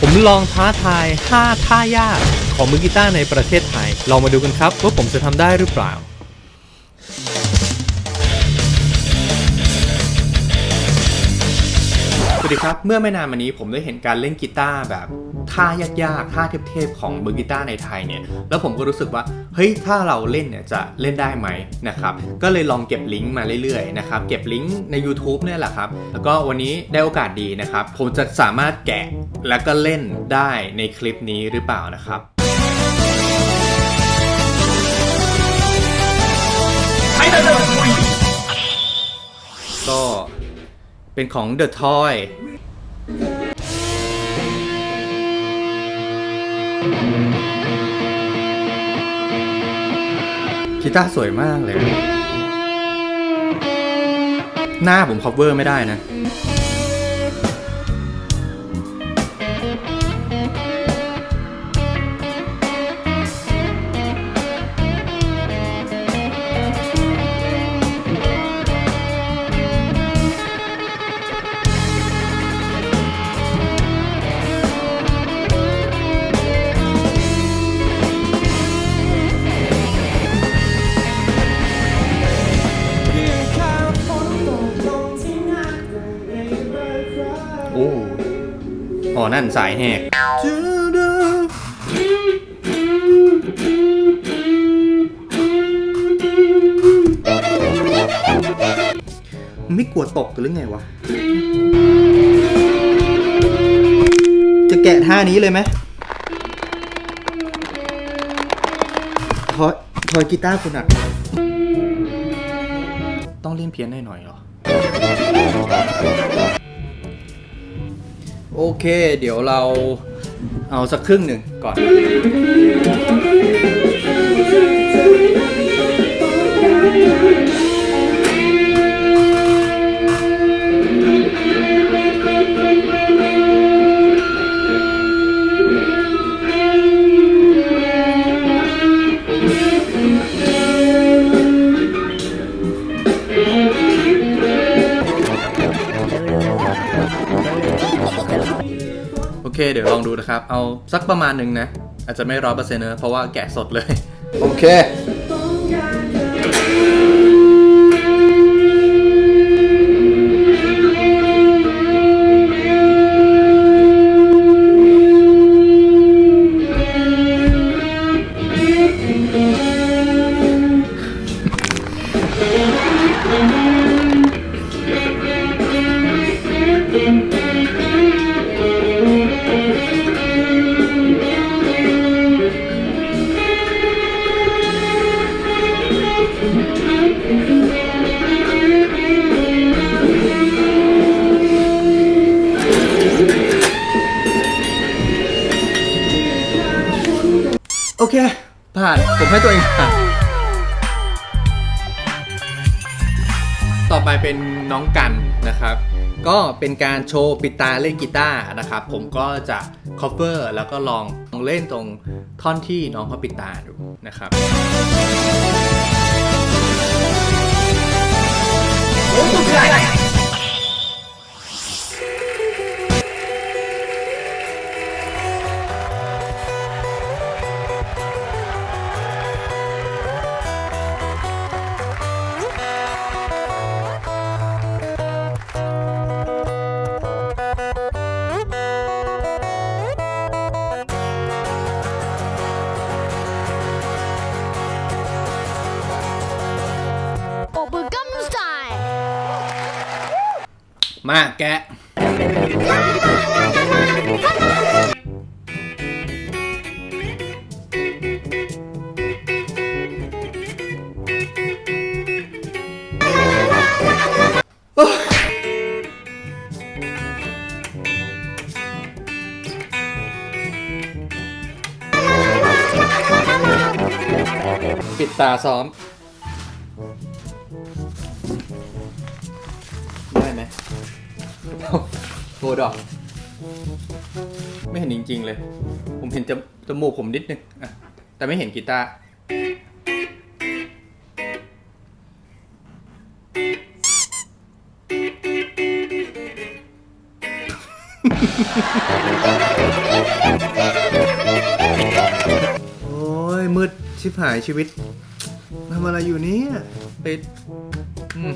ผมลองท้าทาย 5 ท่ายากของมือกีตาร์ในประเทศไทย ลองมาดูกันครับว่าผมจะทำได้หรือเปล่า ดีครับ เมื่อไม่นานมานี้ผมได้เห็นการเล่นกีตาร์แบบท่ายากๆท่าเทพๆของมือกีตาร์ในไทยเนี่ย แล้วผมก็รู้สึกว่า เฮ้ย ถ้าเราเล่นเนี่ยจะเล่นได้ไหมนะครับ ก็เลยลองเก็บลิงก์มาเรื่อยๆนะครับ เก็บลิงก์ใน YouTube เนี่ยแหละครับ แล้วก็วันนี้ได้โอกาสดีนะครับ ผมจะสามารถแกะแล้วก็เล่นได้ในคลิปนี้หรือเปล่านะครับก็ เป็นของ The Toy กีตาร์สวยมากเลย หน้าผม cover ไม่ได้นะ อ๋อนั่นสายแหกไม่กลัวตกหรือไงวะ จะแกะท่านี้เลยไหมทอยทอยกีตาร์คุณอะต้องเล่นเพี้ยนหน่อยๆเหรอ โอเค เดี๋ยวเราเอาสักครึ่งหนึ่งก่อน เคเดี๋ยวลองดูนะครับ เอาสักประมาณหนึ่งนะ อาจจะไม่ร้อยเปอร์เซ็นต์นะเพราะว่าแกะสดเลย โอเค น้องกันนะครับ ก็เป็นการโชว์ปิดตาเล่นกีตาร์นะครับ ผมก็จะ cover แล้วก็ลองลองเล่นตรงท่อนที่น้องเขาปิดตาดูนะครับโอ มาแกะ ปิดตาซ้อม โหดอก ไม่เห็นจริง ๆ เลย ผมเห็นจมจมูกผมนิดนึงอะแต่ไม่เห็นกีตาร์โอ้ยมืดชิบหายชีวิตทำอะไรอยู่เนี่ย ปิดอืม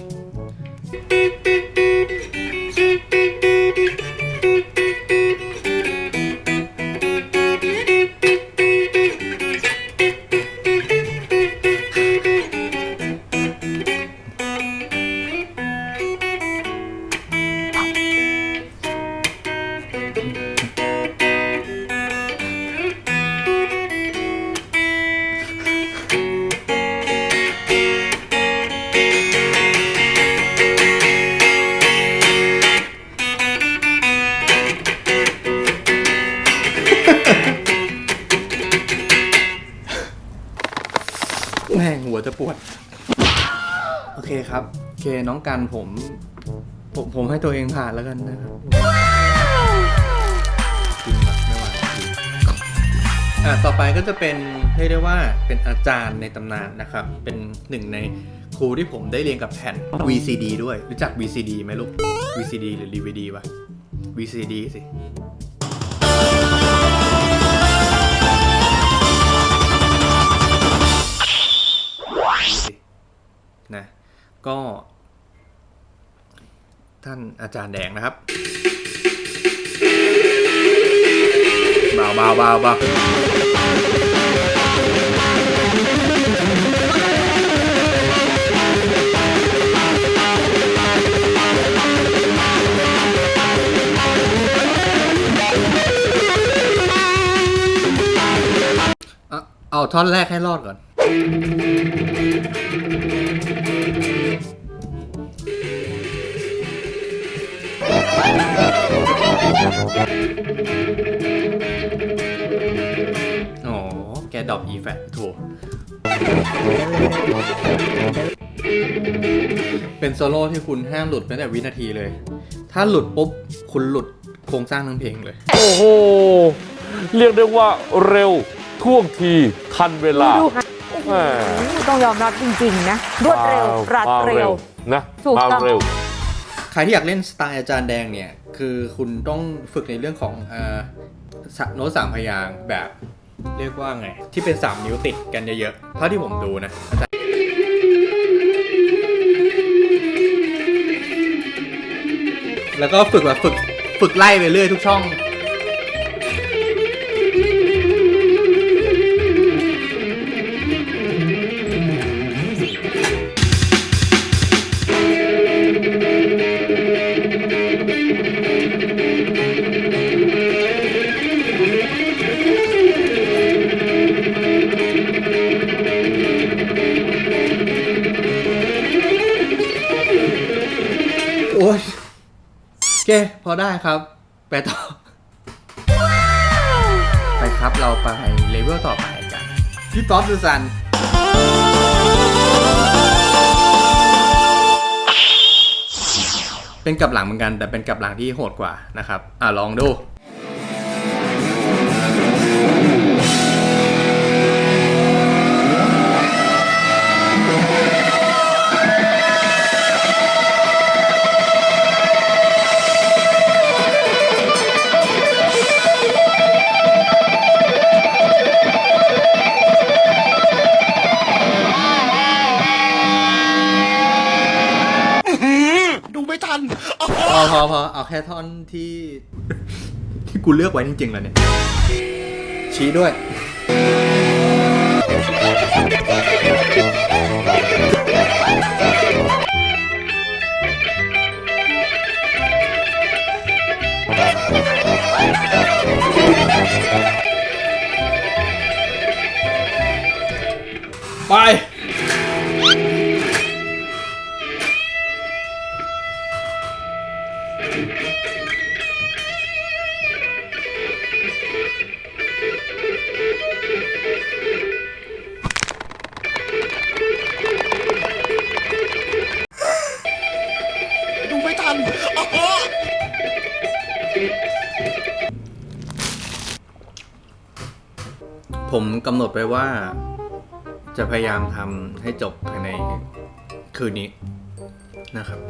โอเคน้องกันผม ผมผมให้ตัวเองผ่านแล้วกันนะครับกินแบบไม่ไหวจริงอะต่อไปก็จะเป็นเรียกได้ว่าเป็นอาจารย์ในตำนานนะครับ เป็นหนึ่งในครูที่ผมได้เรียนกับแผ่น VCD ด้วย รู้จัก VCD ไหมลูก VCD หรือ DVD วะ VCD สิสินะก็ ท่านอาจารย์แดงนะครับเบาเบาเบาเบาเอาเอาท่อนแรกให้รอดก่อน อ๋อ แกดรอป e แฟตโถเป็นโซโล่ที่คุณห้ามหลุดแม้แต่วินาทีเลย ถ้าหลุดปุ๊บ คุณหลุดโครงสร้างทั้งเพลงเลย โอ้โห เรียกได้ว่าเร็วท่วงทีทันเวลาดูค่ะแหมต้องยอมรับจริง ๆ นะ รวดเร็วรัดมาเร็วนะถูกมาต้องเร็วใค รที่อยากเล่นสไตล์อาจารย์แดงเนี่ย คือคุณต้องฝึกในเรื่องของโน้ตสามพยางแบบเรียกว่าไง ที่เป็น 3 นิ้วติดกันเยอะๆ เท่าที่ผมดูนะอาจารย์แล้วก็ฝึกแบบฝึกฝึกไล่ไปเรื่อยทุกช่อง พอได้ครับ ไปต่อ ไปครับเราไปเลเวลต่อไปกันพี่ป๊อปดูซัน เป็นกลับหลังเหมือนกัน แต่เป็นกลับหลังที่โหดกว่านะครับ อะลองดูดู กูเลือกไว้จริงๆแล้วเนี่ย ชี้ด้วย ไป ผมกำหนดไปว่า จะพยายามทำให้จบภายในคืนนี้นะครับ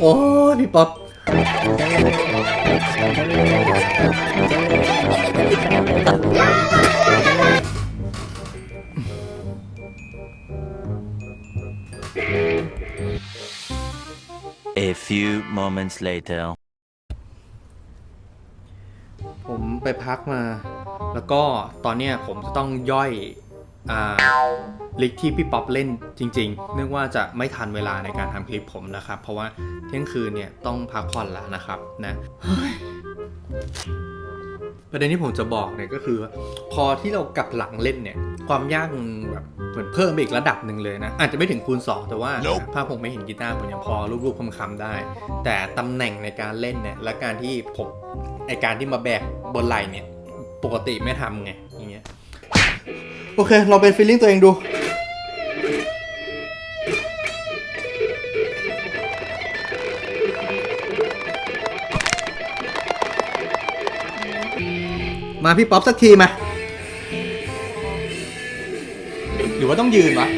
โอ้พี่ป๊อป A few moments later. ไปพักมา แล้วก็ตอนเนี้ยผมจะต้องย่อยอ่าลิกที่พี่ป๊อปเล่นจริงๆ เนื่องว่าจะไม่ทันเวลาในการทำคลิปผมนะครับ เพราะว่าเที่ยงคืนเนี่ยต้องพักผ่อนแล้วนะครับนะเฮ้ยประเด็นที่ผมจะบอกเนี่ยก็คือว่าพอที่เรากลับหลังเล่นเนี่ย ความยากมันแบบเหมือนเพิ่มไปอีกระดับหนึ่งเลยนะ อาจจะไม่ถึงคูณ 2 แต่ว่า Nope ภาพผมไม่เห็นกีตาร์ผมยังพอรูปๆคำๆได้ แต่ตำแหน่งในการเล่นเนี่ยและการที่ผม ไอการที่มาแบกบนไหล่เนี่ยปกติไม่ทำไงอย่างเงี้ยโอเคเราเป็นฟีลลิ่งตัวเองดูมาพี่ป๊อปสักทีมา หรือว่าต้องยืนวะ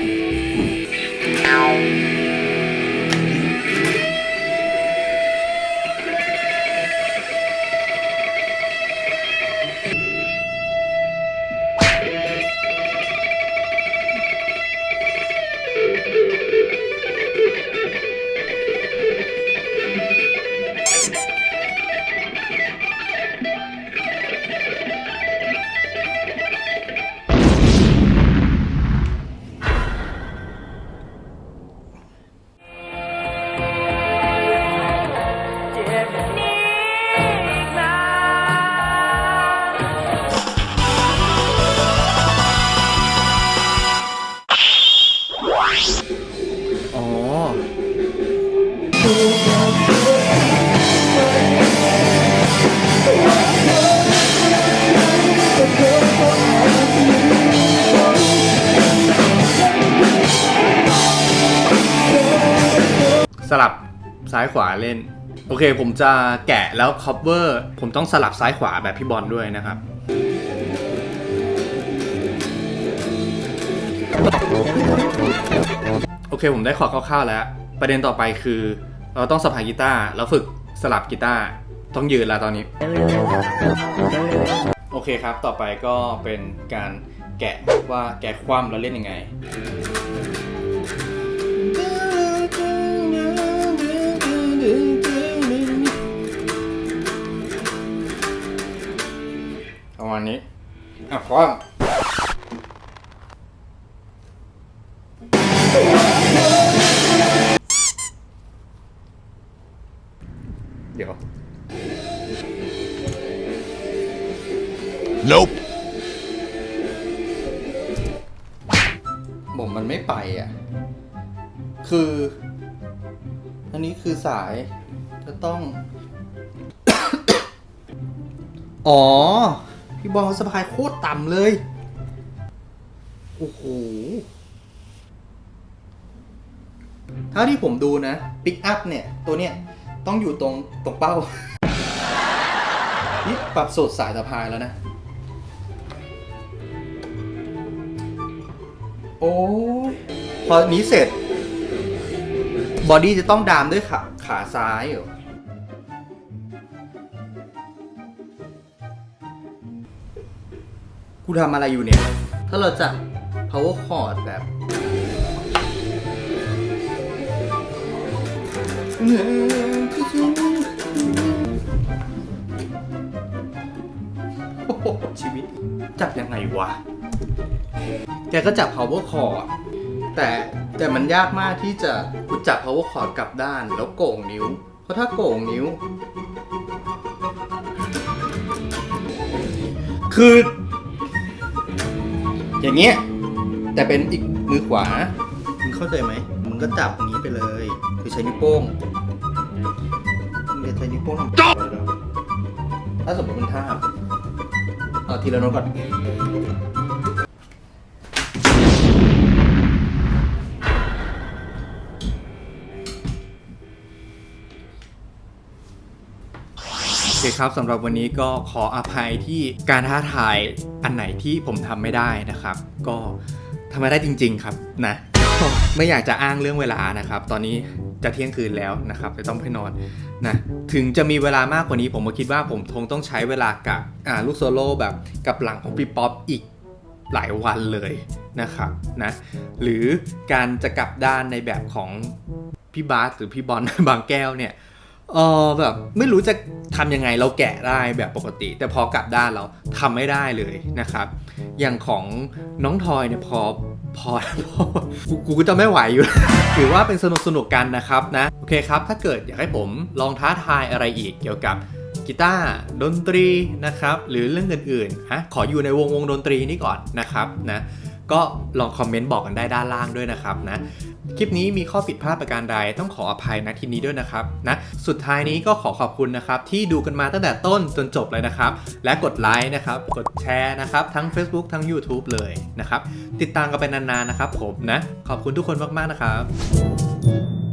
ลับซ้ายขวาเล่น โอเค ผมจะแกะแล้ว cover ผมต้องสลับซ้ายขวาแบบพี่บอลด้วยนะครับโอเคผมได้ขอคร่าวๆแล้ว ประเด็นต่อไปคือ เราต้องสะพายกีตาร์แล้วฝึกสลับกีตาร์ต้องยืนแล้วตอนนี้ โอเคครับต่อไปก็เป็นการแกะว่าแกะคว่ำแล้วเล่นยังไง ประมาณนี้อะคว่ำเดี๋ยว Nope ผมมันไม่ไปอะ คือ อันนี้คือสายจะต้อง อ๋อ พี่บอลสะพายโคตรต่ำเลย โอ้โหเท่าที่ผมดูนะปิกอัพเนี่ย ตัวเนี้ยต้องอยู่ตรงตรงเป้า นี่ปรับสูตรสายสะพายแล้วนะ โอ้ พอนี้เสร็จ บอดี้จะต้องดามด้วยขาขาซ้ายเหรอกูทำอะไรอยู่เนี่ย ถ้าเราจับ power chord แบบโอ้โหชีวิต จับยังไงวะ แกก็จับ power chord แต่ แต่มันยากมากที่จะกูจับ power chord กลับด้าน แล้วโก่งนิ้ว เพราะถ้าโก่งนิ้ว คือ อย่างเงี้ยแต่เป็นอีกมือขวามึงเข้าใจไหมมึงก็จับอย่างนี้ไปเลย คือใช้นิ้วโป้งมึงจะใช้นิ้วโป้งทำอะไรเหรอถ้าสมมติมึงท่าบเอาทีละโน้ตก่อน ครับสำหรับวันนี้ก็ขออภัยที่การท้าทายอันไหนที่ผมทำไม่ได้นะครับ ก็ทำไม่ได้จริง ๆ ครับนะไม่อยากจะอ้างเรื่องเวลานะครับ ตอนนี้จะเที่ยงคืนแล้วนะครับจะต้องไปนอนนะถึงจะมีเวลามากกว่านี้ผมก็คิดว่าผมคงต้องใช้เวลากับลูกโซโล่แบบกับหลังของพี่ป๊อปอีกหลายวันเลยนะครับนะหรือการจะกลับด้านในแบบของพี่บาสหรือพี่บอลบางแก้วเนี่ย เออแบบไม่รู้จะทำยังไงเราแกะได้แบบปกติ แต่พอกลับด้านเราทำไม่ได้เลยนะครับ อย่างของน้องทอยเนี่ยพอพอพอกูกูก็จะไม่ไหวอยู่ ถือว่าเป็นสนุกสนุกกันนะครับนะ โอเคครับ ถ้าเกิดอยากให้ผมลองท้าทายอะไรอีกเกี่ยวกับกีตาร์ดนตรีนะครับ หรือเรื่องอื่นๆฮะขออยู่ในวงวงดนตรีนี่ก่อนนะครับนะก็ลองคอมเมนต์บอกกันได้ด้านล่างด้วยนะครับนะ คลิปนี้มีข้อผิดพลาดประการใดต้องขออภัยณทีนี้ด้วยนะครับนะสุดท้ายนี้ก็ขอขอบคุณนะครับที่ดูกันมาตั้งแต่ต้นจนจบเลยนะครับ และกดไลค์นะครับกดแชร์นะครับทั้ง Facebook ทั้ง YouTube เลยนะครับติดตามกันไปนานๆนะครับผมนะขอบคุณทุกคนมากๆนะครับ